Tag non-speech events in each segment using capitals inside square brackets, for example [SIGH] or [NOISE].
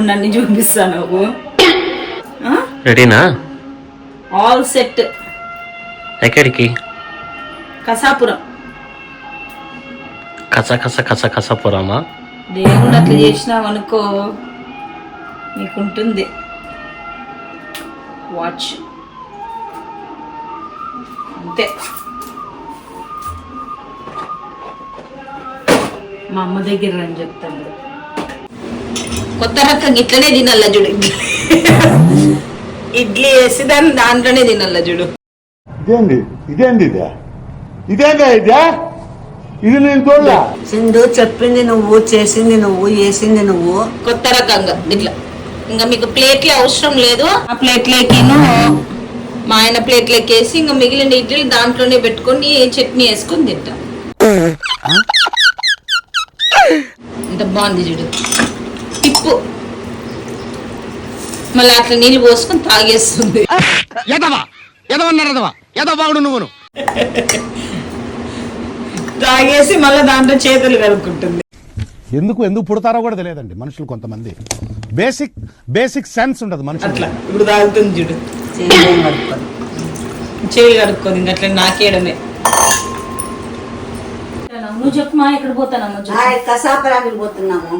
నన్ను చూపిస్తాను నువ్వు రెడీనా? ఆల్ సెట్ ఎక్కడికి? కసాపురం. కస కస కస కస పురమా దేవుడు అట్లా చేసినావు అనుకో నీకుంటుంది. వాచ్ అంతే. మా అమ్మ దగ్గర అని చెప్తాను. కొత్త రకం ఇట్లనే తినల్లా చూడు. ఇడ్లీ వేసి దాన్ని దాంట్లోనే తినల్లా చూడు. ఇదేంది? ఇదేంది ఇదే? ఇదేందా ఇదే? ఇది నేను చూడలే. సింధు చెప్పింది నువ్వు చేసింది నువ్వు వేసింది నువ్వు. కొత్త రకంగా ఇట్లా. ఇంకా మీకు ప్లేట్లు అవసరం లేదు. ఆ ప్లేట్లేకిను మా ఆయన ప్లేట్లోకి వేసి ఇంకా మిగిలిన ఇడ్లీలు దాంట్లోనే పెట్టుకొని చట్నీ వేసుకొని తింటాం. ఇంత బాగుంది చూడు. టిప్పు మళ్ళీ అట్లా నీళ్ళు పోసుకొని తాగేస్తుంది. నువ్వును. తాగేసి మళ్ళీ దాంట్లో చేతులు కడుక్కుంటుంది ఎందుకు ఎందుకు పుడతారో కూడా తెలియదండి మనుషులు కొంతమంది. బేసిక్ బేసిక్ సెన్స్ ఉండదు అట్లా మనుషులు ఇప్పుడు తాగుతుంది చూడు. చెవి కడుక్కోదు ఇంకా అట్లా నాకేయడమే. నువ్వు చెప్పు మా ఎక్కడ పోతానమ్మా కసాపురానికి పోతున్నాము.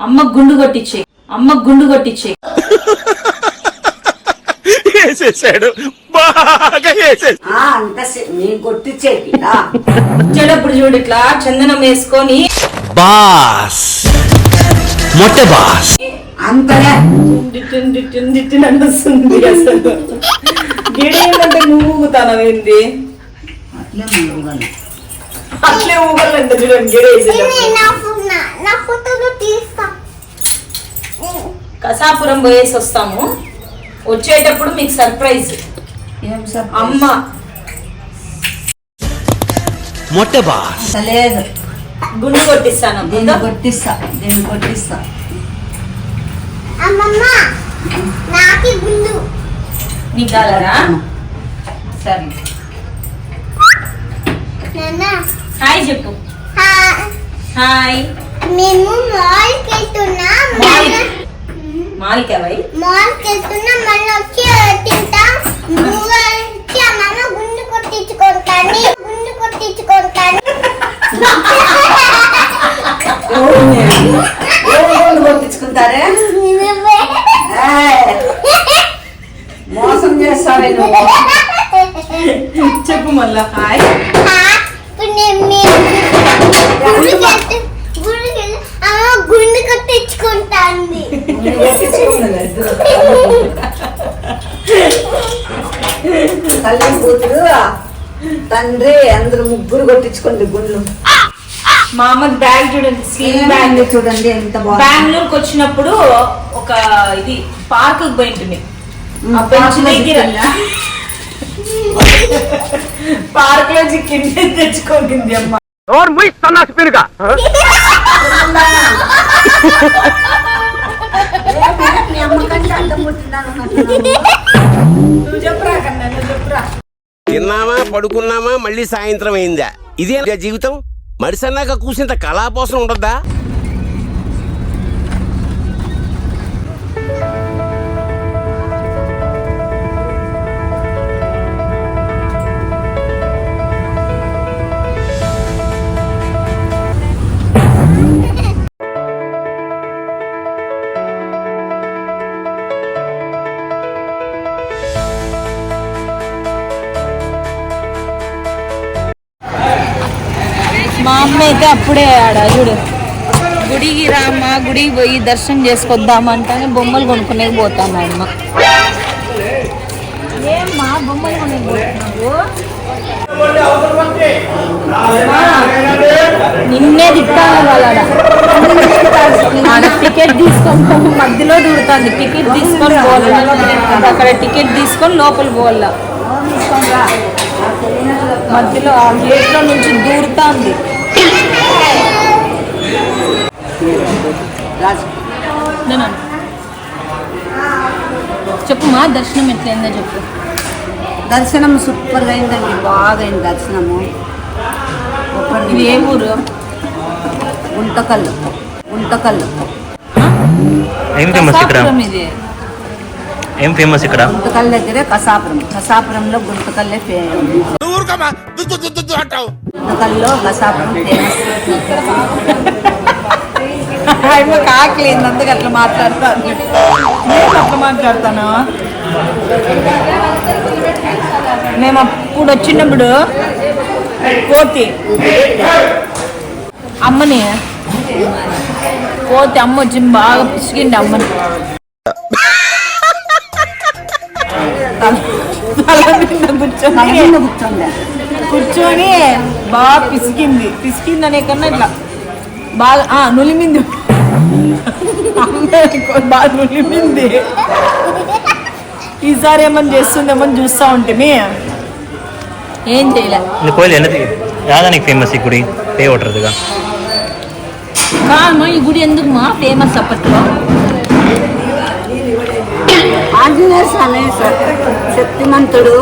అమ్మ గుండు కొట్టించే. అమ్మ గుండు కొట్టించే. వేసేసాడు. బాగా వేసేసాడు. ఆ అంత సే- నీ కొట్టించేకి ఆ. వచ్చేటప్పుడు చూడు ఇట్లా చందనం వేసుకొని. బాస్. మొట్టె బాస్. అంతనే. అనిపిస్తుంది అసలు. గిడి ఏంటంటే నువ్వు ఊగుతానవేంది అట్లే ఊగలంటే చూడండి గిడి కసాపురం పోయేసి వస్తాము. వచ్చేటప్పుడు మీకు సర్ప్రైజ్ అమ్మ. లేదు గుండు కొట్టిస్తాను దీన్ని కొట్టిస్తా దీన్ని కొట్టిస్తా. అమ్మమ్మ నాకి గుండు. నీకు కాలరా సరే. హాయ్ చెప్పు. హాయ్. మేము మాల్కి వెళ్తున్నా. మాల్ మళ్ళా మాలికవై మాల్కి వెళ్తున్నా మళ్ళీ వచ్చి తింటాం. వచ్చి అమ్మమ్మ గుండు కొట్టించుకుంటాను గుండు కొట్టించుకుంటాను కొట్టించుకుంటారే? మోసం చేస్తావే నువ్వు? చెప్పు మళ్ళా హాయ్. హా, ఇప్పుడు నేను మేము గుడికి వెళ్తు- గుడికి వెళ్తు- అమ్మ గుండు కొట్టించుకుంటాంది తల్లి కూతురు తండ్రి అందరు ముగ్గురు కొట్టించుకోండి గుండ్లు మా అమ్మ బ్యాగ్. చూడండి స్లిమ్ బ్యాగ్ చూడండి ఎంత బాగుంది. బెంగళూరుకి వచ్చినప్పుడు ఒక ఇది పార్క్ దగ్గర. చిక్కిందా? పార్క్లో చిక్కింది తెచ్చుకోండి అమ్మ. ముయ్ సన్నాసి పెరుగా ఏమే, [LAUGHS] [LAUGHS] మీ అడ్డం పుట్టినాను నువ్వు చెప్పురా కన్నా నువ్వు చెప్పురా తిన్నామా పడుకున్నామా మళ్ళీ సాయంత్రం అయిందా? ఇదే నా జీవితం? మడిసన్నాక కూసింత కళాపోసం ఉండద్దా? అయితే అప్పుడే ఆడ చూడు. గుడికి రామ్మా గుడికి పోయి దర్శనం చేసుకొద్దామంటే బొమ్మలు కొనుక్కునే పోతాను అమ్మ. ఏమ్మా బొమ్మలు కొనేకి నిన్నే తిట్టాను వాళ్ళ టికెట్ తీసుకొని మధ్యలో దూరుతాంది. టికెట్ తీసుకొని పోవాలి. అక్కడ టికెట్ తీసుకొని లోపల పోవాల? మధ్యలో ఆ గేట్లో నుంచి దూరుతుంది. రాజు. చెప్పు మా దర్శనం ఎట్లయిందో చెప్పు. దర్శనం సూపర్గా అయిందండి బాగా అయింది దర్శనము. ఇది ఏ ఊరు? గుంటకల్లు గుంటకల్లు? ఏం ఫేమస్ ఇక్కడ? ఏం ఫేమస్ ఇక్కడ? గుంతకల్ దగ్గరే కసాపురం. కసాపురంలో గుంతకల్లే ఫేమస్ గుంతకల్లో కసాపురం ఫేమస్ [LAUGHS] ఏమో ఆకలి అందుకు అట్లా మాట్లాడతాను. నేను అట్లా మాట్లాడతాను? మేము అప్పుడు వచ్చినప్పుడు కోతి. అమ్మని. కోతి అమ్మ వచ్చి బాగా పిసికిండి అమ్మని. కూర్చొని. కూర్చొని బాగా పిసికింది పిసికింది అనే కన్నా ఇట్లా బాగా ఆ, నులిమింది అమ్మాయి బాగా నులిమింది ఈసారి ఏమని చేస్తుందేమో అని చూస్తా ఉంటే ఏం చేయలే இந்த கோயில் என்னது யாதானிக்கு ஃபேமஸ் ఈ గుడి పే ఓటర్దుగా కాదమ్మా ఈ గుడి ఎందుకు మా ఫేమస్ అప్పట్లో ఆంజనేయ స్వామి స- శక్తిమంతుడు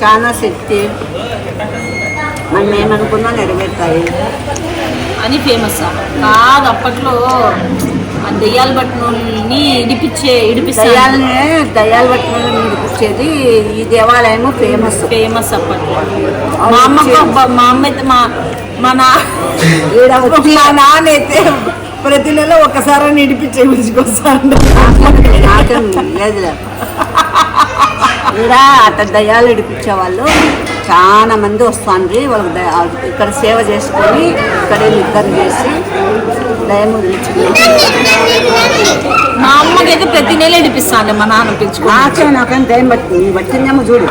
చాలా శక్తి మనం ఏమనుకున్నా నెరవేరుతాయి అని ఫేమస్ కాదు అప్పట్లో ఆ దెయ్యాలు వాళ్ళని ఇడిపించే ఇడిపిస్తారు దయాలనే దయాలు నిలిపించేది ఈ దేవాలయం ఫేమస్ ఫేమస్ అప్పట్లో. మా అమ్మకు అబ్బా- మా అమ్మ అయితే మా మా నా ఈడ వచ్చి మా నాన్న అయితే ప్రతి నెల ఒకసారి నిడిపించే పిలుచుకొస్తాను నాకేం లేదులే [LAUGHS] ఈడ అట్ట దయాలు ఇడిపించే వాళ్ళు చాలా మంది వస్తుంది వాళ్ళకి ఇక్కడ సేవ చేసుకొని ఇక్కడే నిద్ర చేసి దయము మా అమ్మకైతే ప్రతి నెల ఇడిపిస్తాను మా నాన్న పిలుచుకో నాకే నాకేం దయం పట్టింది నీ పట్టిందేమో చూడు.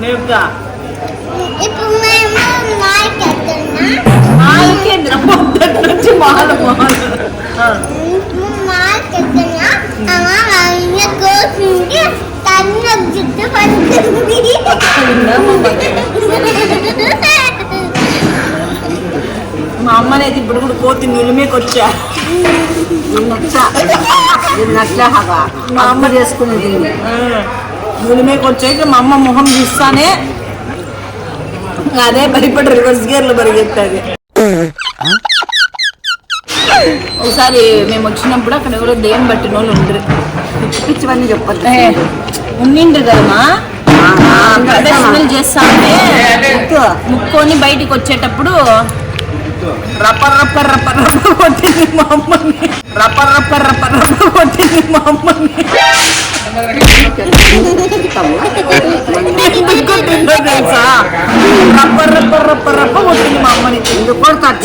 నేను చేస్తా. మా అమ్మనైతే ఇప్పుడు కూడా కోతి నులిమేకి వచ్చా. మా అమ్మ చేసుకునేది నులిమేకి వచ్చాక మా అమ్మ మొహం చూస్తానే అదే భయపడి రివర్స్ గేర్లు పరిగెత్తాది. ఒకసారి మేము వచ్చినప్పుడు అక్కడ ఎవరో దెయ్యం పట్టిన వాళ్ళు ఉండరు. పిచ్చి పిచ్చివన్నీ చెప్పొద్దు. ఉండిండ్రు కదమ్మా ప్రదర్శనలు చేస్తా ఉంటే ముక్కొని బయటికి వచ్చేటప్పుడు రప్ప రప్ప రప్ప రప్ప కొట్టింది మా అమ్మని. రప్ప రప్ప రప్ప రప్ప కొట్టింది మా అమ్మని. తెలుసా? రప్ప కొట్టింది మా అమ్మని.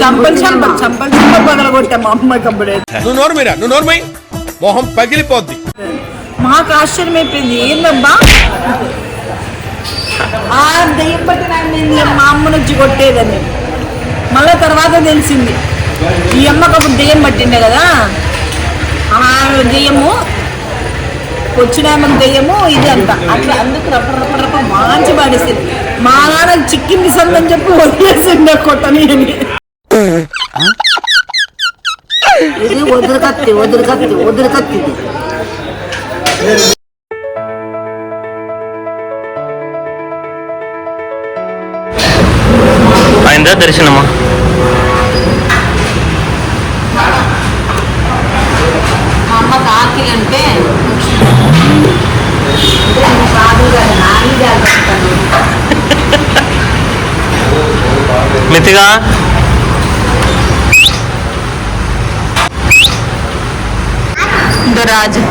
చంపలు చంపలు చంపలు చంపలు పగల కొట్టా మా అమ్మకి అప్పుడే నువ్వు నోరు మీరా? నువ్వు నోరుమై మొహం పగిలిపోద్ది. మాకు ఆశ్చర్యం అయిపోయింది ఏందబ్బా? ఆ దెయ్యం పట్టిన మా అమ్మను వచ్చి కొట్టేదని. మళ్ళా తర్వాత తెలిసింది. ఈ అమ్మకు అప్పుడు దెయ్యం పట్టిండే కదా? ఆ దెయ్యము వచ్చిన ఆమెకు దెయ్యము ఇది అంత అట్లా అందుకు రప్ప రప్ప రప్ప మంచి పాడేసింది. మా నాన్న చిక్కింది సందని చెప్పి వదిలేసింది కొట్టని అని ఇది వదురు కత్తి వదురు కత్తి వదురు కత్తి అయిందా దర్శనమా? అంటే మితిగా? రాజు.